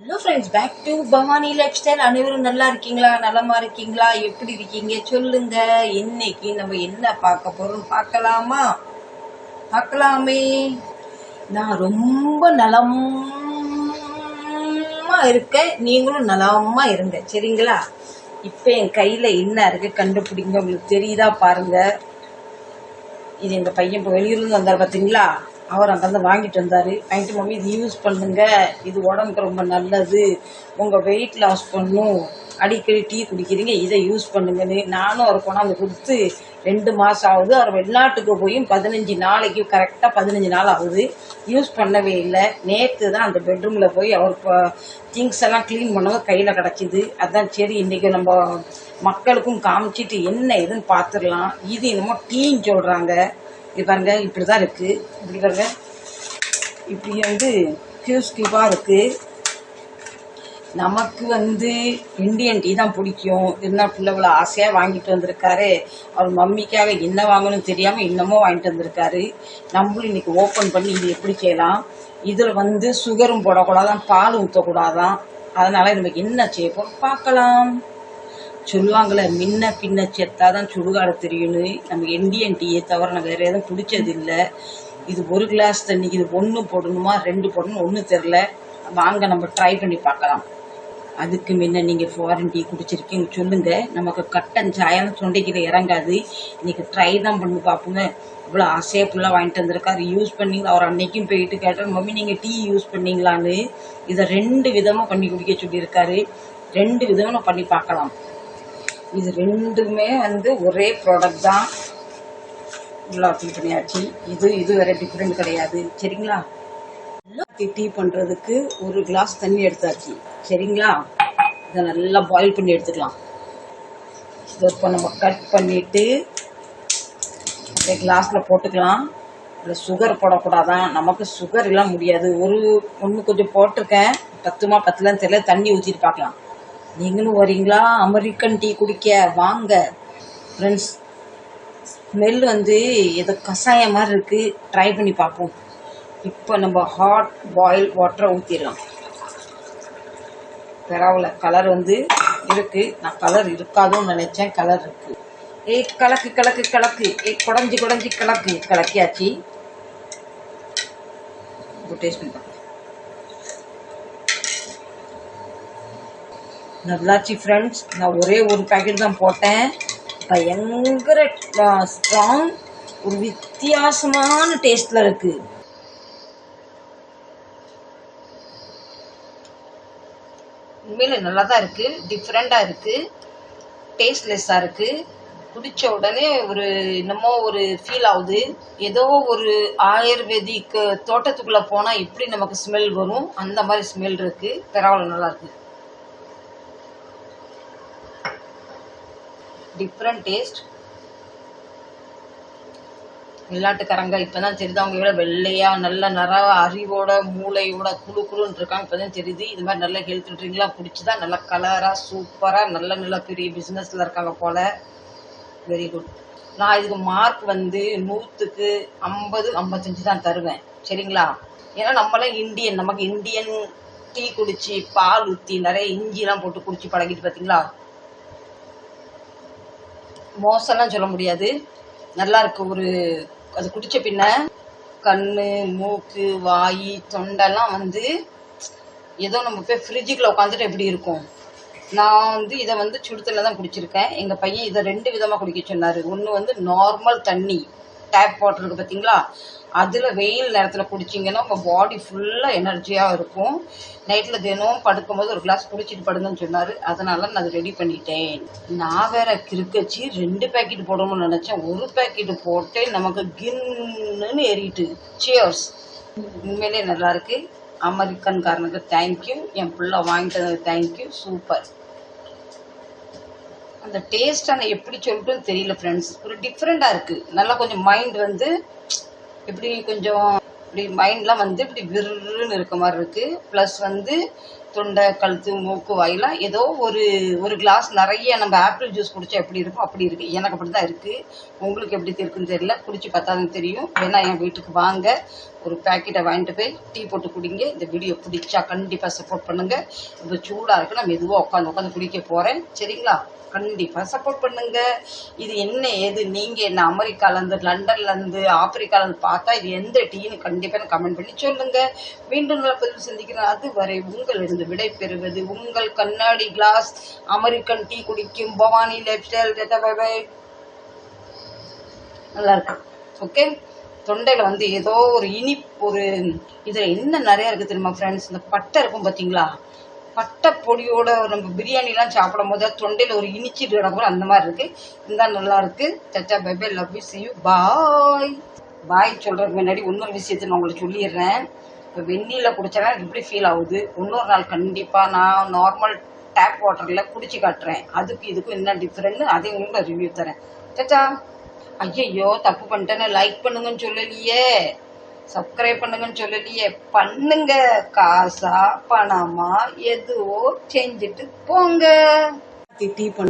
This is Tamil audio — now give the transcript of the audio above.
Hello friends back to Bhavani lifestyle அனைவரும் நல்லா இருக்கீங்களா? நலமா இருக்கீங்களா? எப்படி இருக்கீங்க? சொல்லுங்க. இன்னைக்கு நம்ம என்ன பார்க்க போறோம்? பார்க்கலாமா? பார்க்கலாமே. நான் ரொம்ப நலமா இருக்கேன். நீங்களும் நலமா இருங்க. சரிங்களா? இப்போ என் கையில் என்ன இருக்கு கண்டுபிடிங்க. உங்களுக்கு தெரியுதா பாருங்க. இது எங்கள் பையன் இப்போ வெளியூர்லேருந்து வந்தார் பார்த்தீங்களா அவர் அங்கேருந்து வாங்கிட்டு வந்தார். வாங்கிட்டு மம்மி இது யூஸ் பண்ணுங்க. இது உடம்புக்கு ரொம்ப நல்லது. உங்கள் வெயிட் லாஸ் பண்ணும். அடிக்கடி டீ குடிக்கிறீங்க இதை யூஸ் பண்ணுங்கன்னு. நானும் அவர் கொண்டாந்து கொடுத்து ரெண்டு மாதம் ஆகுது. அவர் வெளிநாட்டுக்கு போய் பதினஞ்சு நாளைக்கு கரெக்டாக பதினஞ்சு நாள் ஆகுது. யூஸ் பண்ணவே இல்லை. நேற்று தான் அந்த பெட்ரூமில் போய் அவர் இப்போ திங்ஸ் எல்லாம் க்ளீன் பண்ணவும் கையில் கிடச்சிது. அதான் சரி இன்றைக்கி நம்ம மக்களுக்கும் காமிச்சிட்டு என்ன ஏதுன்னு பார்த்துடலாம். இது என்னமோ டீன்னு சொல்கிறாங்க இது பாருங்க இப்படி தான் இருக்குது இப்படி பாருங்க. இப்படி வந்து கியூஸ் கியூபாக இருக்குது நமக்கு வந்து இந்தியன் டீ தான் பிடிக்கும். இருந்தால் பிள்ளை இவ்வளோ ஆசையாக வாங்கிட்டு வந்திருக்காரு? அவர் மம்மிக்காக என்ன வாங்கணும்னு தெரியாமல் இன்னமும் வாங்கிட்டு வந்திருக்காரு. நம்மளும் இன்னைக்கு ஓப்பன் பண்ணி இது எப்படி செய்யலாம்? இதில் வந்து சுகரும் போடக்கூடாதான் பால் ஊற்றக்கூடாதான் அதனால் நமக்கு என்ன செய்ய பார்க்கலாம். சொல்லுவாங்களே முன்ன பின்ன செத்தாதான் சுடுகாடு தெரியும்னு. நம்ம இந்தியன் டீயை தவிர நான் வேற எதுவும் குடிச்சது இல்லை. இது ஒரு கிளாஸ் தண்ணிக்கு இது ஒன்று போடணுமா ரெண்டு போடணும் ஒன்றும் தெரில வாங்க நம்ம ட்ரை பண்ணி பார்க்கலாம். அதுக்கு முன்ன நீங்கள் ஃபாரின் டீ குடிச்சிருக்கீங்க சொல்லுங்க. நமக்கு கட்டன் சாயம் தொண்டைக்கிட்ட இறங்காது. இன்னைக்கு ட்ரை தான் பண்ணி பார்ப்போங்க இவ்வளோ ஆசையாக ஃபுல்லாக வாங்கிட்டு வந்திருக்காரு யூஸ் பண்ணீங்க அவர் அன்னைக்கும் போயிட்டு கேட்டார் மம்மி நீங்கள் டீ யூஸ் பண்ணீங்களான்னு. இதை ரெண்டு விதமாக பண்ணி குடிக்க சொல்லியிருக்காரு. ரெண்டு விதமாக பண்ணி பார்க்கலாம். இது ரெண்டுமே வந்து ஒரே ப்ராடக்ட் தான் இவ்வளோ டீ பண்ணியாச்சு. இது இது வேற டிஃப்ரெண்ட் கிடையாது. சரிங்களா? டீ பண்ணுறதுக்கு ஒரு கிளாஸ் தண்ணி எடுத்தாச்சு. சரிங்களா? இதை நல்லா பாயில் பண்ணி எடுத்துக்கலாம். இதை இப்போ நம்ம கட் பண்ணிட்டு இந்த கிளாஸில் போட்டுக்கலாம். இதில் சுகர் போடக்கூடாதான். நமக்கு சுகர் எல்லாம் முடியாது. ஒரு ஒன்று கொஞ்சம் போட்டிருக்கேன். பத்துமா பத்துலன்னு தெரியல. தண்ணி ஊற்றிட்டு பார்க்கலாம். நீங்களும் வரீங்களா? அமெரிக்கன் டீ குடிக்க? வாங்க. ஃப்ரெண்ட்ஸ் ஸ்மெல் வந்து ஏதோ கஷாயம் மாதிரி இருக்குது ட்ரை பண்ணி பார்ப்போம். இப்போ நம்ம ஹாட் பாயில் வாட்டரை ஊற்றிடலாம் பரவாயில்ல கலர் வந்து இருக்கு. நான் கலர் இருக்காதுன்னு நினச்சேன். கலர் இருக்குது ஏய் கலக்கு கலக்கு கலக்கு. ஏய் குடஞ்சி குடஞ்சி கலக்கு. கலக்கியாச்சு. டேஸ்ட் பண்ணி நல்லாச்சு ஃப்ரெண்ட்ஸ் நான் ஒரே ஒரு பேக்கெட் தான் போட்டேன். பயங்கர ஸ்ட்ராங் ஒரு வித்தியாசமான டேஸ்டில் இருக்குது உண்மையில் நல்லா தான் இருக்குது டிஃப்ரெண்ட்டாக இருக்குது டேஸ்ட்லெஸ்ஸாக இருக்குது குடித்த உடனே ஒரு என்னமோ ஒரு ஃபீல் ஆகுது. ஏதோ ஒரு ஆயுர்வேதிக் தோட்டத்துக்குள்ளே போனால் எப்படி நமக்கு ஸ்மெல் வரும்? அந்த மாதிரி ஸ்மெல் இருக்குது பரவாயில்ல நல்லாயிருக்கு டிஃப்ரெண்ட் டேஸ்ட் வெளிநாட்டுக்காரங்க இப்பதான் தெரியுது அவங்க விட வெள்ளையா நல்ல நிற அறிவோட மூளையோட குழு குழுன்னு இருக்காங்க. இப்போதான் தெரியுது இது மாதிரி நல்ல ஹெல்த் ட்ரிங்க்லாம் தான் நல்ல கலரா சூப்பரா நல்ல நல்ல பெரிய பிசினஸ்ல இருக்காங்க போல. வெரி குட் நான் இதுக்கு மார்க் வந்து நூற்றுக்கு ஐம்பது ஐம்பத்தஞ்சு தான் தருவேன். சரிங்களா? ஏன்னா நம்மளாம் இந்தியன் நமக்கு இந்தியன் டீ குடிச்சு பால் ஊற்றி நிறைய இஞ்சிலாம் போட்டு குடிச்சு பழகிட்டு பார்த்தீங்களா மோசம்லாம் சொல்ல முடியாது. நல்லா இருக்கு. ஒரு அது குடிச்ச பின்ன கண்ணு மூக்கு வாய் தொண்டெல்லாம் வந்து ஏதோ நம்ம போய் ஃப்ரிட்ஜுக்குள்ள உட்காந்துட்டு எப்படி இருக்கும்? நான் வந்து இதை வந்து சுடுத்தல தான் குடிச்சிருக்கேன். எங்கள் பையன் இதை ரெண்டு விதமாக குடிக்க சொன்னார். ஒன்று வந்து நார்மல் தண்ணி டேப் வாட்டர் பார்த்தீங்களா அதில் வெயில் நேரத்தில் குடிச்சிங்கன்னா உங்கள் பாடி ஃபுல்லாக எனர்ஜியாக இருக்கும். நைட்டில் தினமும் படுக்கும்போது ஒரு கிளாஸ் குடிச்சிட்டு படுங்கன்னு சொன்னார். அதனால் நான் அதை ரெடி பண்ணிட்டேன். நான் வேற கிறுக்கச்சி ரெண்டு பேக்கெட் போடணும்னு நினச்சேன். ஒரு பேக்கெட் போட்டு நமக்கு கின்னு ஏறிட்டு. சியர்ஸ் உண்மையிலே நல்லாயிருக்கு அமெரிக்கன் காரனுக்கு தேங்க்யூ என் பிள்ளை வாங்கிட்டதுக்கு தேங்க்யூ சூப்பர் அந்த டேஸ்ட் ஆனால் எப்படி சொல்லிட்டுன்னு தெரியல ஃப்ரெண்ட்ஸ் ஒரு டிஃப்ரெண்ட்டாக இருக்குது நல்லா கொஞ்சம் மைண்ட் வந்து இப்படி கொஞ்சம் இப்படி மைண்ட்லாம் வந்து இப்படி விருன்னு இருக்க மாதிரி இருக்குது ப்ளஸ் வந்து தொண்டை கழுத்து மூக்கு வாயிலாம் ஏதோ ஒரு ஒரு கிளாஸ் நிறைய நம்ம ஆப்பிள் ஜூஸ் குடிச்சா எப்படி இருக்கும் அப்படி இருக்குது எனக்கு அப்படி தான் இருக்குது உங்களுக்கு எப்படி இருக்குன்னு தெரியல. குடிச்சு பார்த்தா தெரியும். வேணா என் வீட்டுக்கு வாங்க. ஒரு பேக்கெட்டை வாங்கிட்டு போய் டீ போட்டு குடிங்க. இந்த வீடியோ பிடிச்சா கண்டிப்பாக சப்போர்ட் பண்ணுங்க. இப்போ சூடாக இருக்கு. நான் மெதுவாக உட்காந்து உட்காந்து குடிக்க போகிறேன் சரிங்களா? கண்டிப்பாக சப்போர்ட் பண்ணுங்க. இது என்ன ஏது? நீங்கள் என்ன அமெரிக்காலேருந்து லண்டன்லேருந்து ஆப்பிரிக்காலேருந்து பார்த்தா இது எந்த டீன்னு கண்டிப்பாக கமெண்ட் பண்ணி சொல்லுங்க. மீண்டும் நல்ல பதிவு சந்திக்கிறேன். அதுவரை இருந்து விடை பெறுவது உங்கள் கண்ணாடி கிளாஸ் அமெரிக்கன் டீ குடிக்கும் பவானி லைஃப் ஸ்டைல் பை நல்லா இருக்கு. ஓகே தொண்டையில் வந்து ஏதோ ஒரு இனிப்பு ஒரு இதில் என்ன நிறையா இருக்குது தெரியுமா ஃப்ரெண்ட்ஸ் இந்த பட்டை இருக்கும் பார்த்தீங்களா பட்டை பொடியோட நம்ம பிரியாணிலாம் சாப்பிடும் போது தொண்டையில் ஒரு இனிச்சிட்டு கிடக்கும் அந்த மாதிரி இருக்குது இந்த நல்லா இருக்கு. சச்சா bye love you see you bye bye சொல்கிறதுக்கு முன்னாடி இன்னொரு விஷயத்தை நான் உங்களுக்கு சொல்லிடுறேன். இப்போ வெந்நீரில் குடிச்சா எப்படி ஃபீல் ஆகுது. இன்னொரு நாள் கண்டிப்பாக நான் நார்மல் டேப் வாட்டரில் குடிச்சு காட்டுறேன். அதுக்கு இதுக்கும் என்ன டிஃப்ரெண்ட்னு அதையும் உங்களுக்கு ரிவ்யூ தரேன். சச்சா ஐயையோ தப்பு பண்ணிட்டேன்னு லைக் பண்ணுங்கன்னு சொல்லலையே. சப்ஸ்கிரைப் பண்ணுங்கன்னு சொல்லலையே. பண்ணுங்க. காசா பணமா எதுவோ செஞ்சுட்டு போங்க. டீ பண்ண.